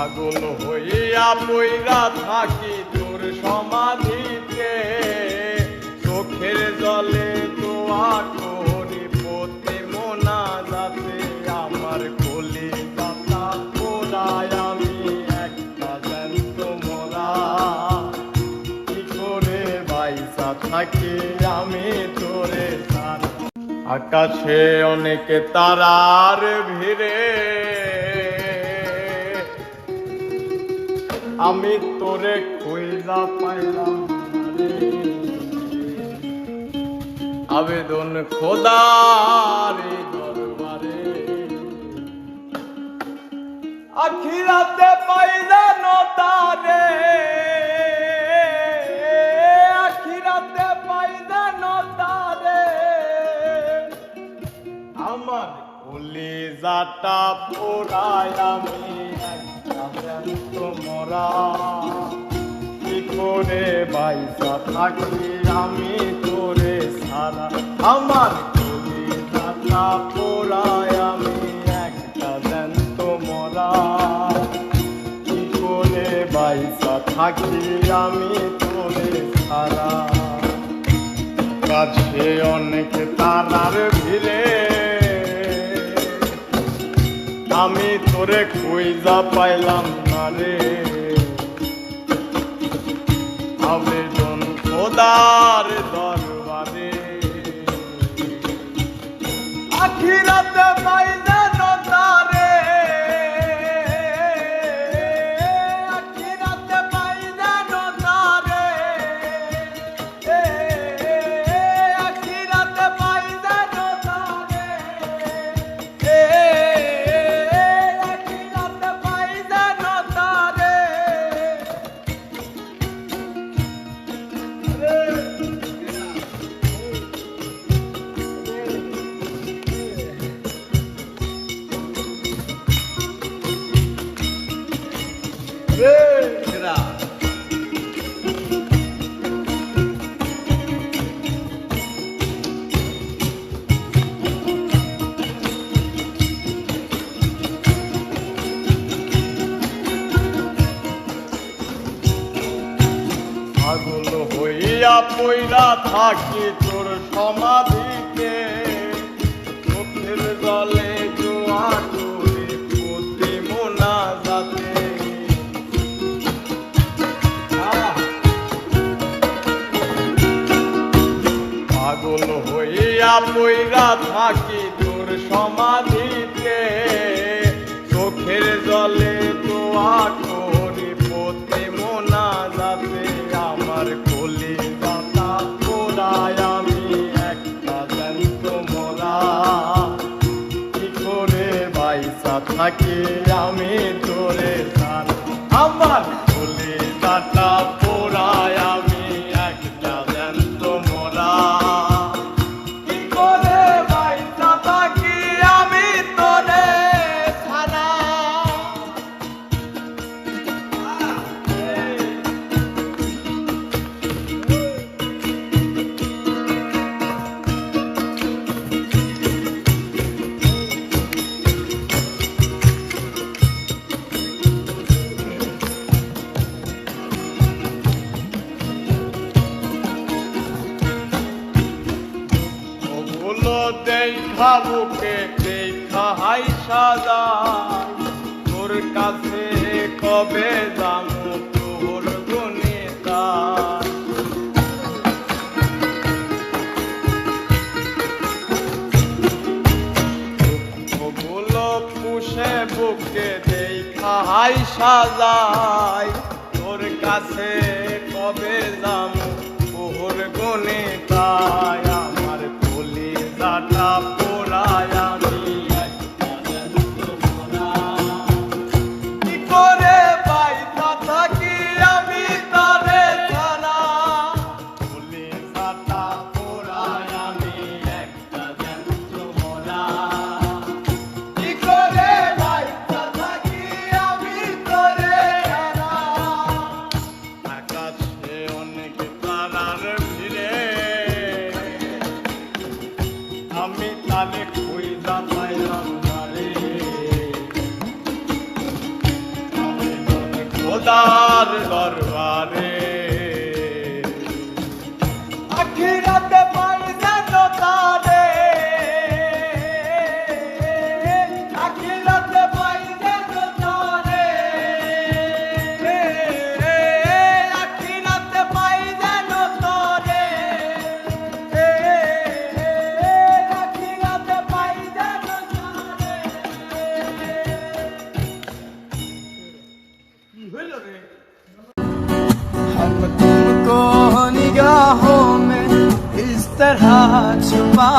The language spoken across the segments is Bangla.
পাগল হইয়া পইরা থাকি তোর সমাধিতে। চোখের জলে দোয়া করি পতি মোনা যাতে আমার কলি দাতা পোড়ায় আমি একটা জ্যান্ত মোরা। কি করে বাইসা থাকি আমি তোরে আকাশে অনেক তারার ভিড়ে আমি তোরে খুঁজা পাইলাম আবেদন খোদার দরবারে। আখিরাতে পাইলে নতারে আখিরাতে পাইলে নতারে আমার কলিজাটা পোড়ায় আমি একটা জ্যান্ত মরা কি করে বাইসা থাকি আমি তোরে সারা। আমার কলিজাটা পোড়ায় আমি একটা জ্যান্ত মরা কি করে বাইসা থাকি আমি তোরে সারা। কাছে অনেক তারার ভিড়ে আমি তোরে খুঁজা পাইলাম না রে। আবেদন খোদার দরবারে। আখিরাতে পাইলে পাগল হইয়া পইরা থাকি তোর সমাধিতে পইরা থাকি তোর সমাধিতে, চোখের জলে দোয়া করি পতি মোনা যাতে আমার কলি দাতা পোড়ায় আমি একটা জ্যান্ত মোরা। কি করে বাইসা থাকি আমি তোরে? আমার কলি দাতা দেখা বুকে দেখা হাই সাজাই তোর কাছে কবে যাব তোর গুণিতা? পুষে বুকে দেখা হাই সাজাই। তোর কাছে কবে যাব তোর গুণিতায়? খোদার দরবারে। हम तुमको निगाहों में इस तरह छुपा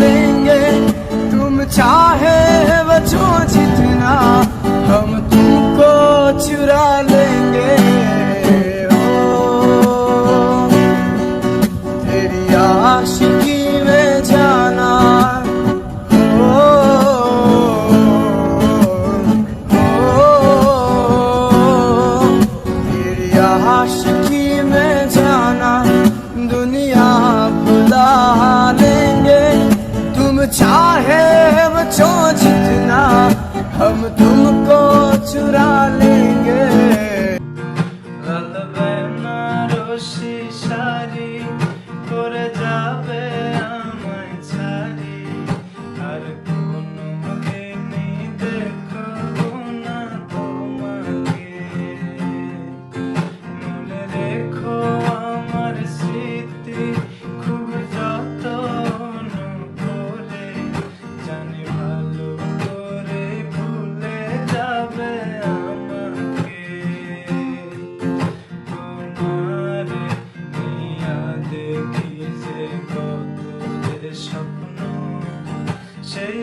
लेंगे। तुम चाहे the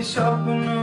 şapnım